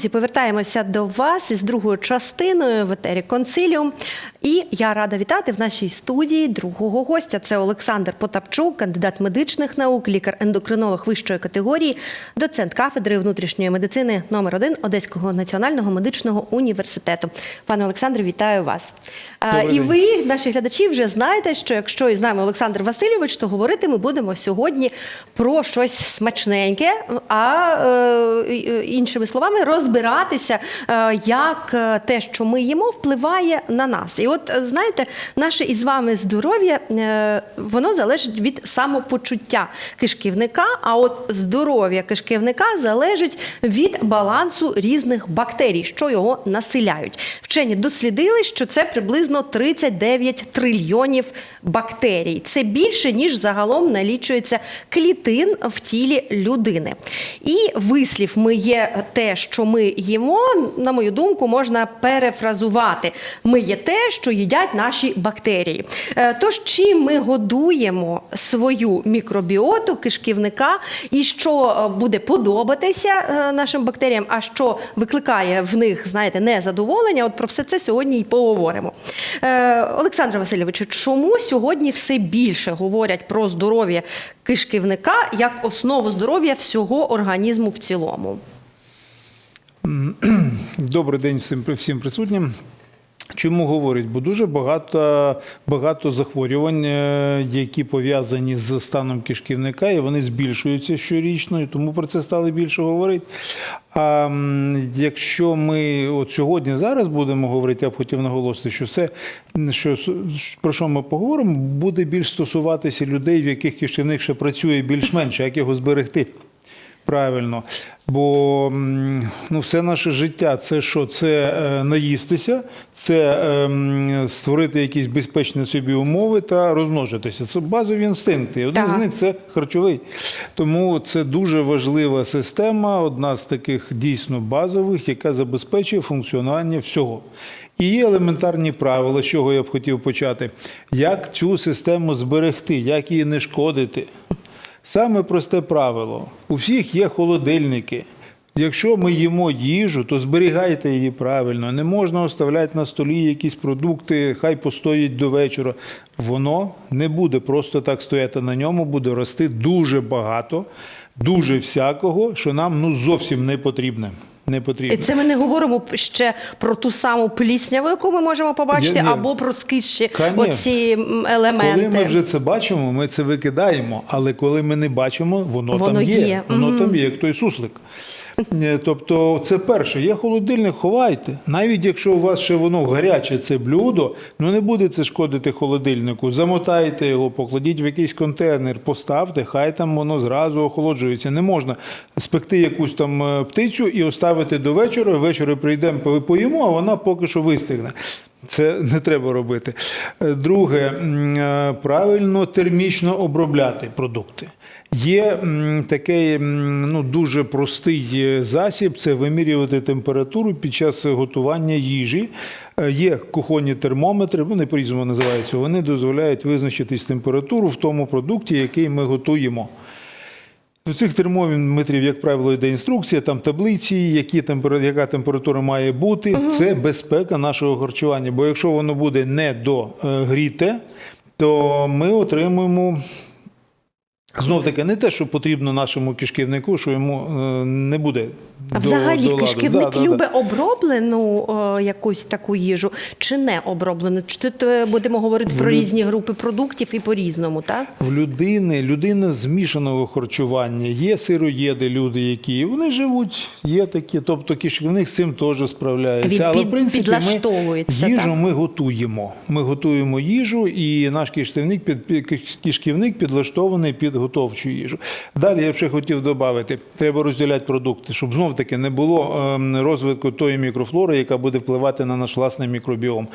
Друзі, повертаємося до вас із другою частиною в етері Консиліум. І я рада вітати в нашій студії другого гостя. Це Олександр Потапчук, кандидат медичних наук, лікар-ендокринолог вищої категорії, доцент кафедри внутрішньої медицини номер 1 Одеського національного медичного університету. Пане Олександре, вітаю вас. Добрий І ви, наші глядачі, вже знаєте, що якщо із нами Олександр Васильович, то говорити ми будемо сьогодні про щось смачненьке, а е, іншими словами, розбиратися, е, як е, те, що ми їмо, впливає на нас. І от знаєте, наше із вами здоров'я е, воно залежить від самопочуття кишківника. А от здоров'я кишківника залежить від балансу різних бактерій, що його населяють. Вчені дослідили, що це приблизно 39 трильйонів бактерій. Це більше ніж загалом налічується клітин в тілі людини. І вислів ми є те, що ми їмо, на мою думку, можна перефразувати. Ми є те, що їдять наші бактерії. Е, Тож, чим ми годуємо свою мікробіоту кишківника, і що е, буде подобатися е, нашим бактеріям, а що викликає в них, знаєте, незадоволення. От про все це сьогодні і поговоримо. Олександре Васильовичу, чому сьогодні все більше говорять про здоров'я кишківника як основу здоров'я всього організму в цілому? Добрий день всім, всім присутнім. Чому говорять? Бо дуже багато, багато захворювань, е, які пов'язані з станом кишківника, і вони збільшуються щорічно, і тому про це стали більше говорити. А якщо ми от сьогодні зараз будемо говорити, я б хотів наголосити, що все, що, про що ми поговоримо, буде більш стосуватися людей, в яких кишківник ще працює більш-менш, як його зберегти. Правильно, бо ну, все наше життя це що? Це е, наїстися, це ем, створити якісь безпечні собі умови та розмножитися. Це базові інстинкти. Один Так. з них це харчовий. Тому це дуже важлива система, одна з таких дійсно базових, яка забезпечує функціонування всього. І є елементарні правила, з чого я б хотів почати. Як цю систему зберегти, як її не шкодити. Саме просте правило: у всіх є холодильники. Якщо ми їмо їжу, то зберігайте її правильно. Не можна оставляти на столі якісь продукти, хай постоїть до вечора. Воно не буде просто так стояти на ньому, буде рости дуже багато, дуже всякого, що нам ну зовсім не потрібне. Не І потрібно. це ми не говоримо ще про ту саму плісняву, яку ми можемо побачити, Я- ні. або про скищі оці елементи. Коли ми вже це бачимо, ми це викидаємо. Але коли ми не бачимо, воно, Воно там є. є. Воно Мгм. там є, як той суслик. Тобто, це перше, є холодильник, ховайте. Навіть якщо у вас ще воно гаряче, це блюдо, ну не буде це шкодити холодильнику. Замотайте його, покладіть в якийсь контейнер, поставте, хай там воно зразу охолоджується. Не можна спекти якусь там е, птицю і оставити до вечора. Ввечері прийдемо, по- поїмо, а вона поки що вистигне. Це не треба робити. Е, Друге, е, правильно термічно обробляти продукти. Є такий ну, дуже простий е, засіб це вимірювати температуру під час готування їжі. Є кухонні термометри, вони по-різному називаються. Вони дозволяють визначитись температуру в тому продукті, який ми готуємо. До цих термометрів, як правило, йде інструкція, там таблиці, які темпера- яка температура має бути. Це безпека нашого харчування. Бо якщо воно буде не догріте, то ми отримуємо. Знов таки, не те, що потрібно нашому кишківнику, що йому е, не буде. А до- взагалі до кишківник Да, да, да. оброблену е, якусь таку їжу чи не оброблену? Чи тут е, будемо говорити про різні групи продуктів і по-різному, так? В людини людина змішаного харчування. Є сироїди, люди, які вони живуть, є такі. Тобто кишківник з цим теж справляється. Він Але під- в принципі ми їжу так. ми готуємо. Ми готуємо їжу, і наш кишківник під кишківник підлаштований під готовчу їжу. Далі я ще хотів додати, треба розділяти продукти, щоб знов таки не було ем, розвитку тої мікрофлори, яка буде впливати на наш власний мікробіом.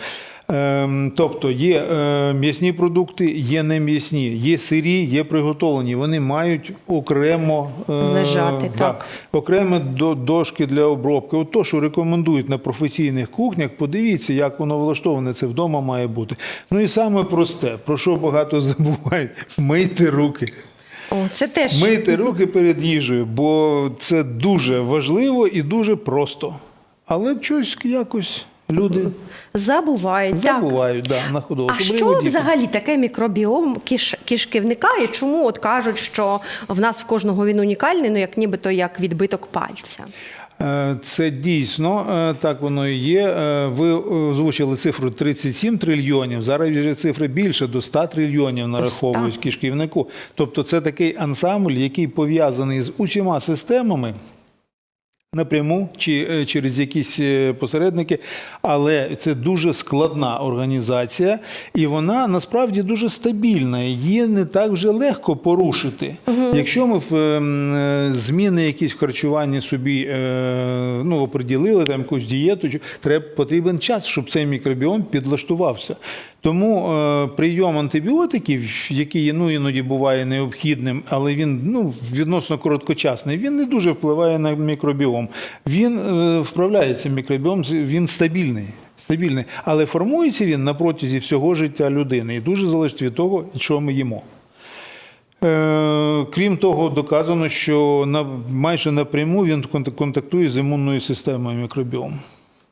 Ем, Тобто є е, м'ясні продукти, є нем'ясні, є сирі, є приготовлені. Вони мають окремо е, Лежати, да, так. окремо до дошки для обробки. От то, що рекомендують на професійних кухнях, подивіться, як воно влаштоване. Це вдома має бути. Ну і саме просте, про що багато забувають: мийте руки. О, це теж мити руки перед їжею, бо це дуже важливо і дуже просто. Але щось якось люди забувають. так. да, на ходу. А що діти. взагалі таке мікробіом киш, кишківника і чому от кажуть, що в нас в кожного він унікальний, ну як нібито як відбиток пальця? Е, Це дійсно е, так воно і є. Е, Ви озвучили цифру 37 трильйонів. Зараз вже цифри більше до 100 трильйонів нараховують кишківнику. Тобто це такий ансамбль, який пов'язаний з усіма системами. Напряму чи е, через якісь е, посередники, але це дуже складна організація, і вона насправді дуже стабільна. Її не так вже легко порушити. Якщо ми в ем, е, зміни якісь в харчуванні собі ну, оприділили, там якусь дієту, треба потрібен час, щоб цей мікробіом підлаштувався. Тому е, прийом антибіотиків, який ну, іноді буває необхідним, але він ну, відносно короткочасний, він не дуже впливає на мікробіом. Він е, вправляється мікробіом, він стабільний. Стабільний, але формується він на протязі всього життя людини і дуже залежить від того, що ми їмо. Е, Крім того, доказано, що майже напряму він контактує з імунною системою мікробіом.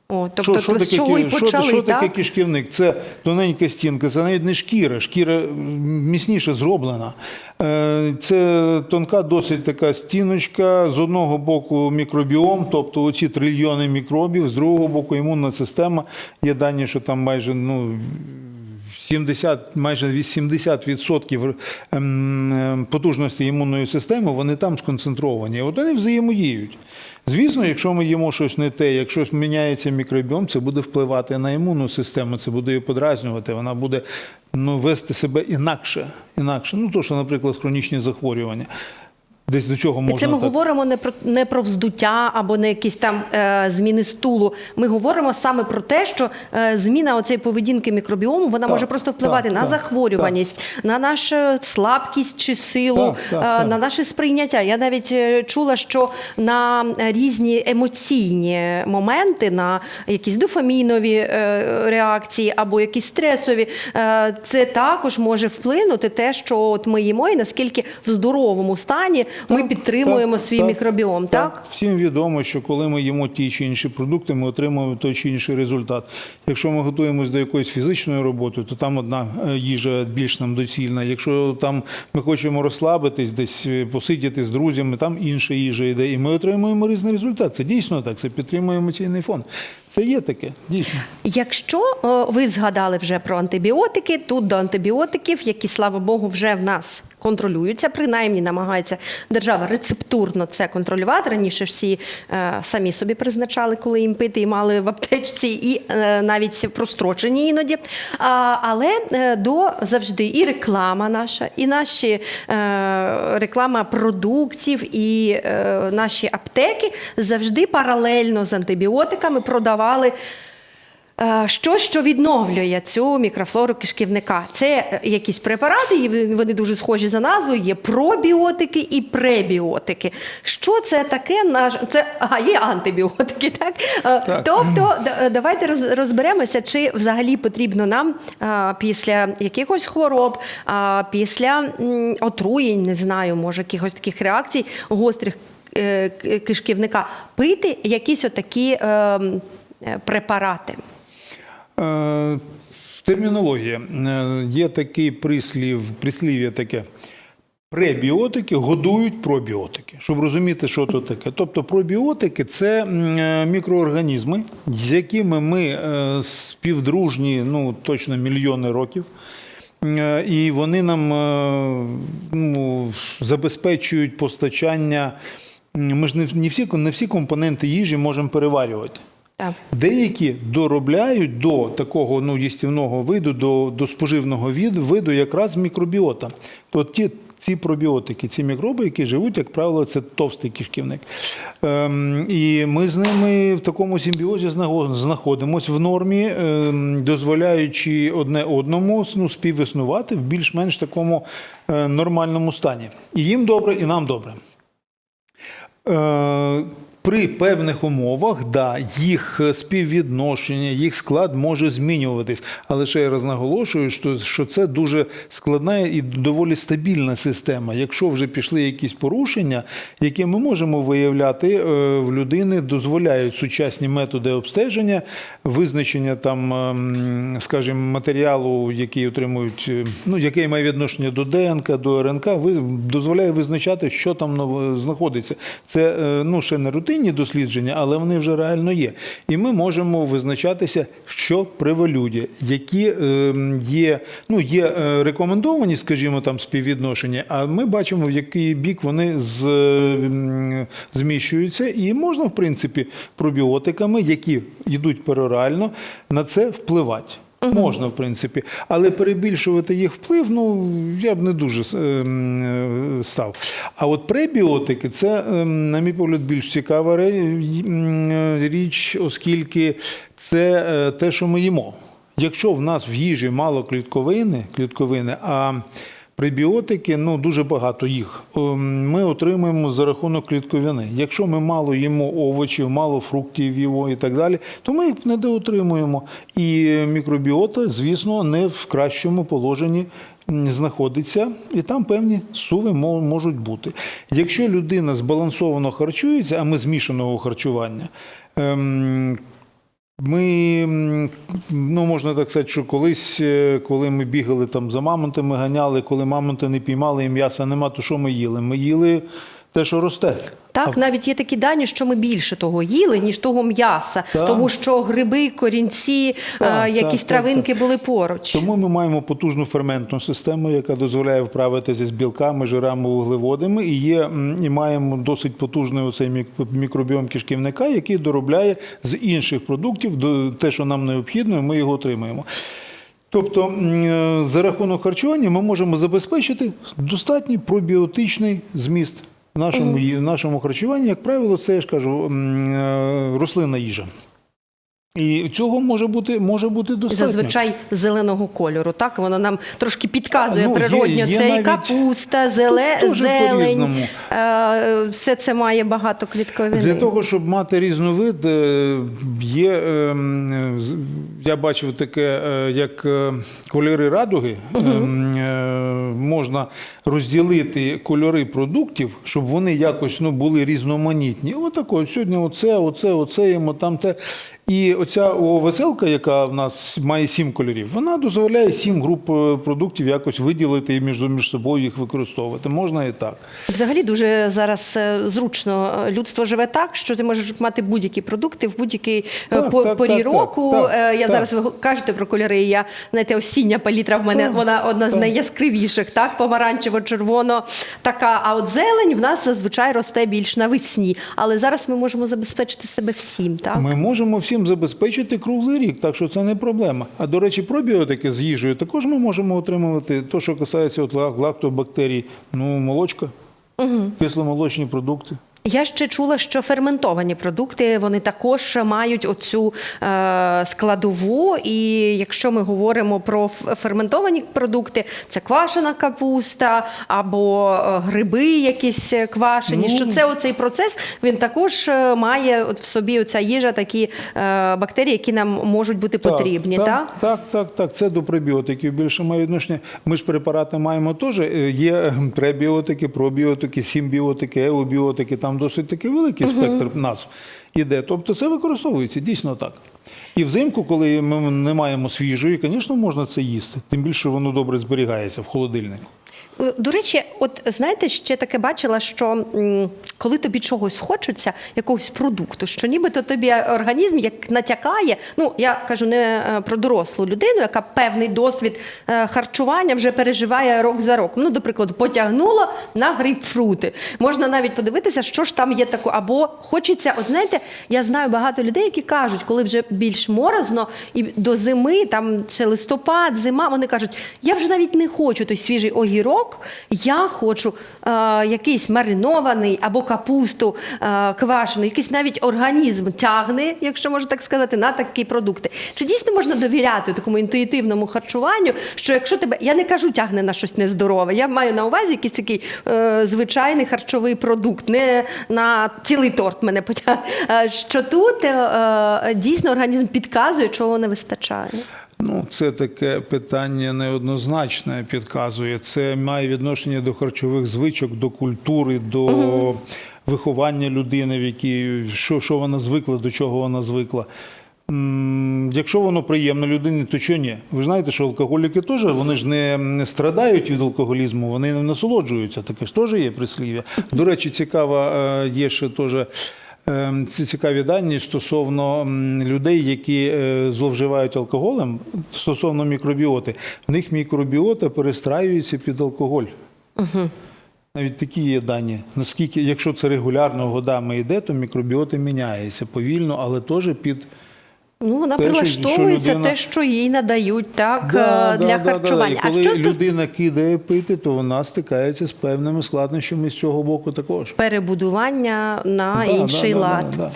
О, тобто що, з чого і почали, що, що так? таке кишківник? Це тоненька стінка, це навіть не шкіра, шкіра міцніше зроблена. Е, Це тонка досить така стіночка. З одного боку мікробіом, тобто оці трильйони мікробів, з другого боку імунна система. Є дані, що там майже ну, 70, майже 80% ем, ем, потужності імунної системи, вони там сконцентровані. От вони взаємодіють. Звісно, якщо ми їмо щось не те, якщо міняється мікробіом, це буде впливати на імунну систему, це буде її подразнювати, вона буде ну, вести себе інакше. інакше. Ну, то, що, наприклад, хронічні захворювання. Десь до чого І це ми так. говоримо не про не про вздуття або не якісь там е, зміни стулу. Ми говоримо саме про те, що е, зміна оцеї поведінки мікробіому вона Так, може просто впливати так, на так, захворюваність, на нашу слабкість чи силу, Так, так, е, так. на наше сприйняття. Я навіть е, чула, що на е, різні емоційні моменти, на якісь дофамінові е, реакції або якісь стресові, е, це також може вплинути те, що от ми їмо, і наскільки в здоровому стані ми підтримуємо так, свій так, мікробіом. Так, Всім відомо, що коли ми їмо ті чи інші продукти, ми отримуємо той чи інший результат. Якщо ми готуємось до якоїсь фізичної роботи, то там одна е, їжа більш нам доцільна. Якщо там ми хочемо розслабитись, десь е, посидіти з друзями, там інша їжа йде, і ми отримуємо різний результат. Це дійсно так, це підтримує емоційний фон. Це є таке, дійсно. Якщо ви згадали вже про антибіотики, тут до антибіотиків, які слава Богу, вже в нас контролюються, принаймні намагається держава рецептурно це контролювати. Раніше всі е, самі собі призначали, коли їм пити, і мали в аптечці, і е, навіть прострочені іноді. А, але е, до завжди і реклама наша, і наші е, реклама продуктів, і е, наші аптеки завжди паралельно з антибіотиками продавали. Е, Щось, що відновлює цю мікрофлору кишківника. Це е, якісь препарати, і вони дуже схожі за назвою. Є пробіотики і пребіотики. Що це таке? Наш це а є антибіотики, так? Е, Так. Тобто, давайте роз- розберемося, чи взагалі потрібно нам після якихось хвороб, після отруєнь, не знаю, може, якихось таких реакцій гострих кишківника пити якісь отакі е, м, е, препарати. Е, Термінологія. Е, Є такий прислів, прислів'я таке. Пребіотики годують пробіотики, щоб розуміти, що то таке. Тобто пробіотики це е, мікроорганізми, з якими ми співдружні ну, точно мільйони років. І вони нам ну, забезпечують постачання. Ми ж не, всі, не всі компоненти їжі можемо переварювати. Деякі доробляють до такого ну, їстівного виду, до, до споживного від, виду якраз мікробіота. То ті, ці пробіотики, ці мікроби, які живуть, як правило, це товстий кишківник. Ем, і ми з ними в такому симбіозі знаходимося в нормі, ем, дозволяючи одне одному ну, співіснувати в більш-менш такому е, нормальному стані. І їм добре, і нам добре. Е, При певних умовах, да, їх е, співвідношення, їх склад може змінюватись. Але ще я раз наголошую, що, це дуже складна і доволі стабільна система. Якщо вже пішли якісь порушення, які ми можемо виявляти е, в людини, дозволяють сучасні методи обстеження, визначення там, ем, скажімо, матеріалу, який отримують, е, ну який має відношення до ДНК, до РНК, дозволяє визначати, що там знаходиться. Це ну ще не рутинні дослідження, але вони вже реально є. І ми можемо визначатися, що превалює, які е, є, ну є е, рекомендовані, скажімо, там співвідношення, а ми бачимо, в який бік вони з, м, зміщуються, і можна, в принципі, пробіотиками, які йдуть перорально, на це впливати. Можна, в принципі, але перебільшувати їх вплив, ну я б не дуже е, е, став. А от пребіотики це, е, на мій погляд, більш цікава річ, оскільки це те, що ми їмо. Якщо в нас в їжі мало клітковини, клітковини, а Пребіотики, ну дуже багато їх. ем, Ми отримуємо за рахунок клітковини. Якщо ми мало їмо овочів, мало фруктів його і так далі, то ми їх недоотримуємо. І мікробіота, звісно, не в кращому положенні знаходиться, і там певні суви можуть бути. Якщо людина збалансовано харчується, а ми змішаного харчування. Ми, ну можна так сказати, що колись, е, коли ми бігали там за мамонтами, ганяли, коли мамонти не піймали і м'яса нема, то що ми їли? Ми їли те, що росте. Так, навіть є такі дані, що ми більше того їли, ніж того м'яса, Так. тому що гриби, корінці, Так, якісь так, травинки так, були поруч. Тому ми маємо потужну ферментну систему, яка дозволяє вправитися з білками, жирами, вуглеводами, і є і маємо досить потужний оцей мікробіом кишківника, який доробляє з інших продуктів те, що нам необхідно, і ми його отримуємо. Тобто е, за рахунок харчування ми можемо забезпечити достатній пробіотичний зміст в нашому, в нашому харчуванні. Як правило, це я ж кажу е, рослинна їжа. І цього може бути, може бути достатньо. Зазвичай зеленого кольору. Так воно нам трошки підказує А, ну, природньо. є це і навіть- капуста, зеле, Тут зелень. Е, Все це має багато клітковини. Для того, щоб мати різновид, е, є, з- я бачив таке, е, як е, кольори радуги. Ем, е, Можна розділити кольори продуктів, щоб вони якось ну, були різноманітні. Отако, сьогодні оце, оце, оце їмо, там те. І оця веселка, яка в нас має сім кольорів, вона дозволяє сім груп е, продуктів якось виділити і між, між собою їх використовувати. Можна і так. Взагалі дуже зараз е, зручно. Е, Людство живе так, що ти можеш мати будь-які продукти в будь-якій е, по- так, порі так, так, року. так, Е, Я так. зараз ви кажете про кольори. Я знаєте, осіння палітра в мене Так, вона одна з так. найяскравіших, так помаранчево-червоно. Така. А от зелень в нас зазвичай росте більш навесні. Але зараз ми можемо забезпечити себе всім. Так Ми можемо всім забезпечити круглий рік, так що це не проблема. А до речі, пробіотики з їжею також ми можемо отримувати. То, що касається от лактобактерій, ну молочка, кисломолочні продукти. Я ще чула, що ферментовані продукти вони також мають оцю е, складову. І якщо ми говоримо про ферментовані продукти, це квашена капуста або е, гриби якісь е, квашені. Ну. що це оцей процес він також е, має от в собі оця їжа, такі е, бактерії, які нам можуть бути потрібні. Так, Так, так, так, так. Це до пребіотиків більше має відношення. Ми ж препарати маємо теж. Є пребіотики, пробіотики, симбіотики, еубіотики. Там досить такий великий спектр назв іде. Тобто це використовується дійсно так. І взимку, коли ми не маємо свіжої, звісно, можна це їсти. Тим більше воно добре зберігається в холодильнику. Е, До речі, от знаєте, ще таке бачила, що коли тобі чогось хочеться, якогось продукту, що нібито тобі організм як натякає. Ну я кажу не е, про дорослу людину, яка певний досвід е, харчування вже переживає рок за роком. Ну, до прикладу, потягнуло на грейпфрути. Можна навіть подивитися, що ж там є таке. Або хочеться, от знаєте, я знаю багато людей, які кажуть, коли вже більш морозно і до зими, там це листопад, зима, вони кажуть, я вже навіть не хочу той свіжий огірок сирок, я хочу е, якийсь маринований або капусту е, квашену, якийсь навіть організм тягне, якщо можна так сказати, на такі продукти. Чи дійсно можна довіряти такому інтуїтивному харчуванню, що якщо тебе, я не кажу тягне на щось нездорове, я маю на увазі якийсь такий е, звичайний харчовий продукт, не на цілий торт мене потягне, що тут е, е, дійсно організм підказує, чого не вистачає. Ну, це таке питання неоднозначне, підказує. Це має відношення до харчових звичок, до культури, до виховання людини, в якій що, що вона звикла, до чого вона звикла. Якщо воно приємно людині, то чого ні? Ви ж знаєте, що алкоголіки теж вони ж не страдають від алкоголізму, вони не насолоджуються. Таке ж теж є прислів'я. До речі, цікава е, є ще теж. Е, Ці цікаві дані стосовно людей, які е, зловживають алкоголем, стосовно мікробіоти, в них мікробіота перестраюється під алкоголь. Навіть такі є дані. Наскільки, якщо це регулярно годами йде, то мікробіота міняється повільно, але теж під Ну, вона Те, прилаштовується що людина- те, що їй надають так Да, для да, для да, да, харчування. І коли а що стос... людина кидає пити, то вона стикається з певними складнощами з цього боку також. перебудування на Да, інший да, да, лад? да, да.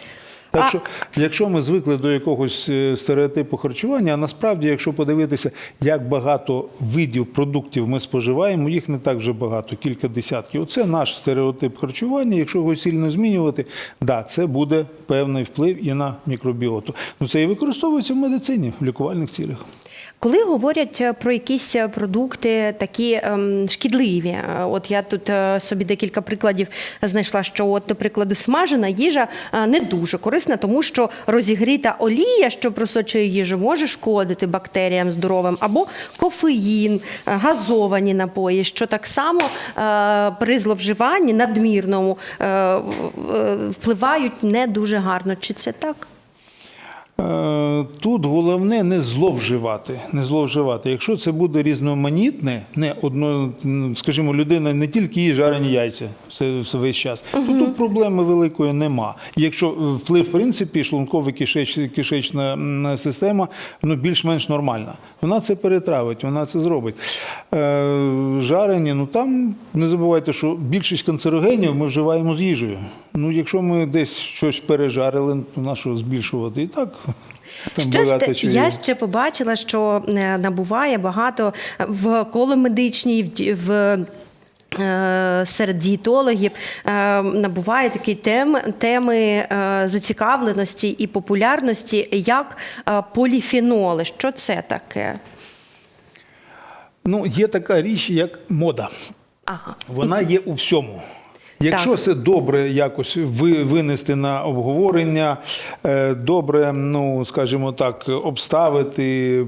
Так А- що, якщо ми звикли до якогось е, стереотипу харчування, а насправді, якщо подивитися, як багато видів продуктів ми споживаємо, їх не так вже багато, кілька десятків. Оце наш стереотип харчування. Якщо його сильно змінювати, да, це буде певний вплив і на мікробіоту. Ну це і використовується в медицині в лікувальних цілях. Коли говорять е, про якісь е, продукти такі ем, шкідливі, е, от я тут собі декілька прикладів знайшла, що от, до прикладу, смажена їжа не дуже корисна, тому що розігріта олія, що просочує їжу, може шкодити бактеріям здоровим, або кофеїн, газовані напої, що так само при зловживанні надмірному впливають не дуже гарно. Чи це так? Е, Тут головне не зловживати. Не зловживати. Якщо це буде різноманітне, не одно, скажімо, людина не тільки їсть жарені яйця все, все весь час, то тут проблеми великої нема. Якщо е, вплив, в принципі, шлунково-кишечна кишечна система ну, більш-менш нормальна. Вона це перетравить, вона це зробить. Е, жарені, ну там не забувайте, що більшість канцерогенів ми вживаємо з їжею. Ну, якщо ми десь щось пережарили, то на що збільшувати? І так. Щось я ще побачила, що е, набуває багато в коломедичній, в, в е, серед дієтологів е, набуває такі тем, теми зацікавленості і популярності, як поліфеноли. Що це таке? Ну, є така річ, як мода. Ага. Вона є у всьому. Якщо Так. це добре якось ви- винести на обговорення, е, добре, ну скажімо так, обставити.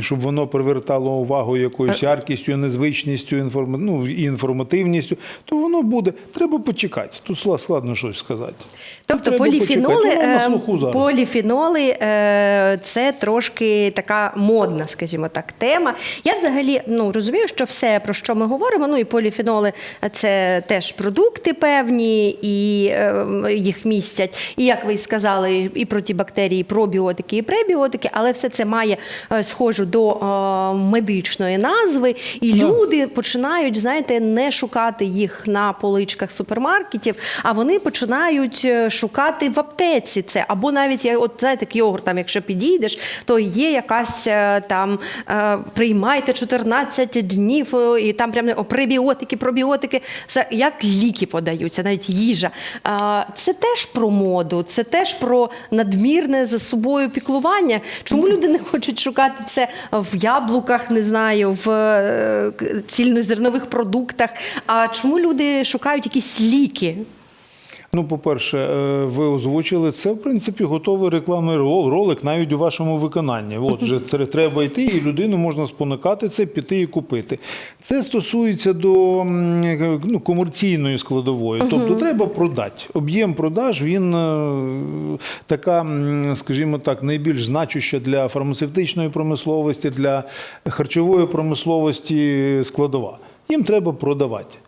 Щоб воно привертало увагу якоюсь яркістю, незвичністю, інформ... ну, інформативністю, то воно буде. Треба почекати. Тут складно щось сказати. Тобто Треба поліфеноли, почекати. Е, поліфеноли е, це трошки така модна, скажімо так, тема. Я взагалі ну, розумію, що все, про що ми говоримо, ну і поліфеноли це теж продукти певні, і е, їх містять. І як ви сказали, і про ті бактерії, і пробіотики, і пребіотики, але все це має е, схожу до е, медичної назви. І Так. люди починають, знаєте, не шукати їх на поличках супермаркетів, а вони починають е, шукати в аптеці це. Або навіть от знаєте, к йогурт, там, якщо підійдеш, то є якась е, там е, приймайте 14 днів, е, і там прям о, пребіотики, пробіотики, це як ліки подаються, навіть їжа. Це теж про моду, це теж про надмірне за собою піклування. Чому люди не хочуть шукати це в яблуках, не знаю, в цільнозернових продуктах? А чому люди шукають якісь ліки? Ну, по-перше, е, ви озвучили це, в принципі, готовий рекламний ролик навіть у вашому виконанні. От вже це треба йти, і людину можна спонукати це, піти і купити. Це стосується до ну, комерційної складової. Тобто треба продати. Об'єм продаж він е, така, скажімо так, найбільш значуща для фармацевтичної промисловості, для харчової промисловості складова. Їм треба продавати.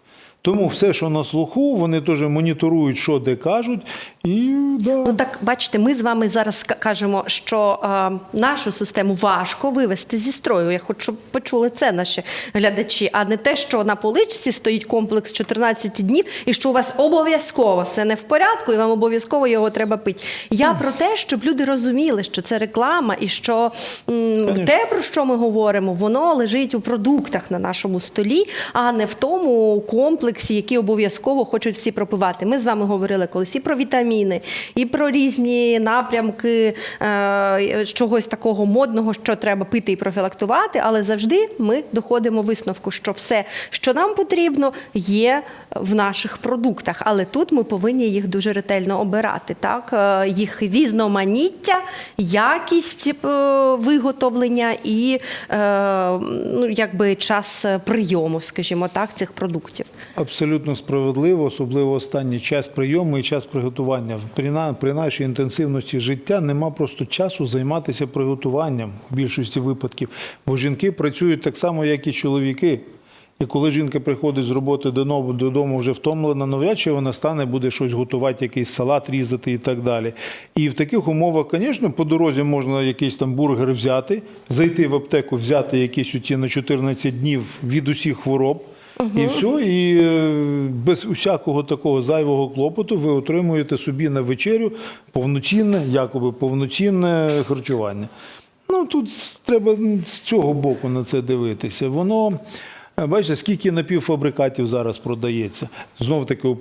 Тому все, що на слуху, вони теж моніторують, що де кажуть, І да. Ну так бачите, ми з вами зараз кажемо, що е, нашу систему важко вивести зі строю. Я хочу, щоб почули це наші глядачі, а не те, що на поличці стоїть комплекс 14 днів, і що у вас обов'язково все не в порядку, і вам обов'язково його треба пити. Я про те, щоб люди розуміли, що це реклама, і що м, те, про що ми говоримо, воно лежить у продуктах на нашому столі, а не в тому комплексі, який обов'язково хочуть всі пропивати. Ми з вами говорили колись і про вітаміни, і про різні напрямки е, чогось такого модного, що треба пити і профілактувати, але завжди ми доходимо висновку, що все, що нам потрібно, є в наших продуктах. Але тут ми повинні їх дуже ретельно обирати. Так? Е, Їх різноманіття, якість е, виготовлення і е, ну, якби час прийому, скажімо так, цих продуктів. Абсолютно справедливо, особливо останній час прийому і час приготування. При, на, при нашій інтенсивності життя нема просто часу займатися приготуванням в більшості випадків. Бо жінки працюють так само, як і чоловіки. І коли жінка приходить з роботи додому, вже втомлена, навряд чи вона стане, буде щось готувати, якийсь салат різати і так далі. І в таких умовах, звісно, по дорозі можна якийсь там бургер взяти, зайти в аптеку, взяти якісь оті на 14 днів від усіх хвороб. І все, і е, без усякого такого зайвого клопоту ви отримуєте собі на вечерю повноцінне, якоби повноцінне харчування. Ну тут треба з цього боку на це дивитися. Воно. Бачите, скільки напівфабрикатів зараз продається. Знов таки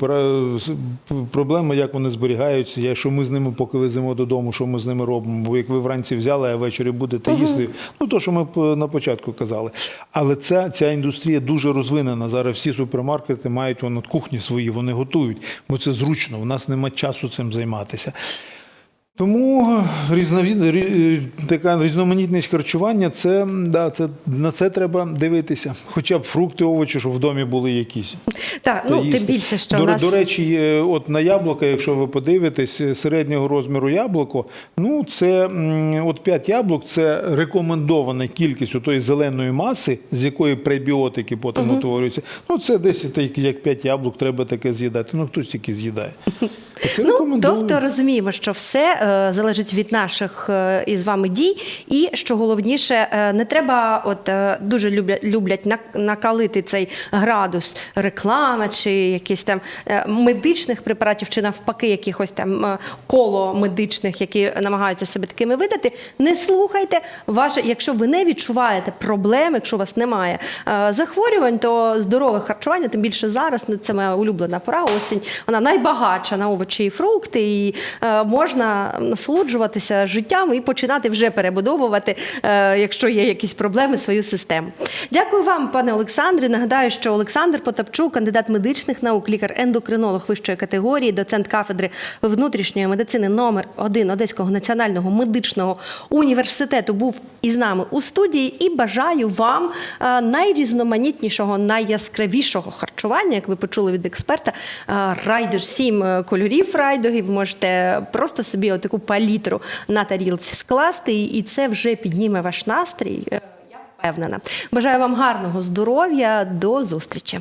проблема, як вони зберігаються, що ми з ними поки веземо додому, що ми з ними робимо. Бо як ви вранці взяли, а ввечері будете їсти. Ну то, що ми на початку казали. Але ця, ця індустрія дуже розвинена. Зараз всі супермаркети мають вон, кухні свої, вони готують, бо це зручно. У нас нема часу цим займатися. Тому різновід, така різноманітність харчування, це, да, це, на це треба дивитися. Хоча б фрукти, овочі, щоб в домі були якісь. Так, Та ну тим більше, що до, нас до речі, от на яблука, якщо ви подивитесь, е, середнього розміру яблуко, ну це от 5 яблук це рекомендована кількість тої зеленої маси, з якої пребіотики потім утворюються. Ну це десь так, як 5 яблук треба таке з'їдати. Ну хтось тільки з'їдає. Ну, тобто розуміємо, що все е, залежить від наших е, із вами дій, і що головніше, е, не треба, от е, дуже люблять, люблять нак- накалити цей градус реклама чи якісь там е, медичних препаратів, чи навпаки, якихось там е, коло медичних, які намагаються себе такими видати. Не слухайте ваше, якщо ви не відчуваєте проблем, якщо у вас немає е, захворювань, то здорове харчування, тим більше зараз, ну, це моя улюблена пора, осінь, вона найбагатша на овочі і фрукти, і е, можна насолоджуватися життям і починати вже перебудовувати, е, якщо є якісь проблеми, свою систему. Дякую вам, пане Олександре. Нагадаю, що Олександр Потапчук, кандидат медичних наук, лікар-ендокринолог вищої категорії, доцент кафедри внутрішньої медицини номер 1 Одеського національного медичного університету, був із нами у студії. І бажаю вам е, найрізноманітнішого, найяскравішого харчування, як ви почули від експерта. Е, Райдер сім кольорів райдогів. Можете просто собі отаку палітру на тарілці скласти, і- і це вже підніме ваш настрій. Е, Я впевнена. Бажаю вам гарного здоров'я. До зустрічі.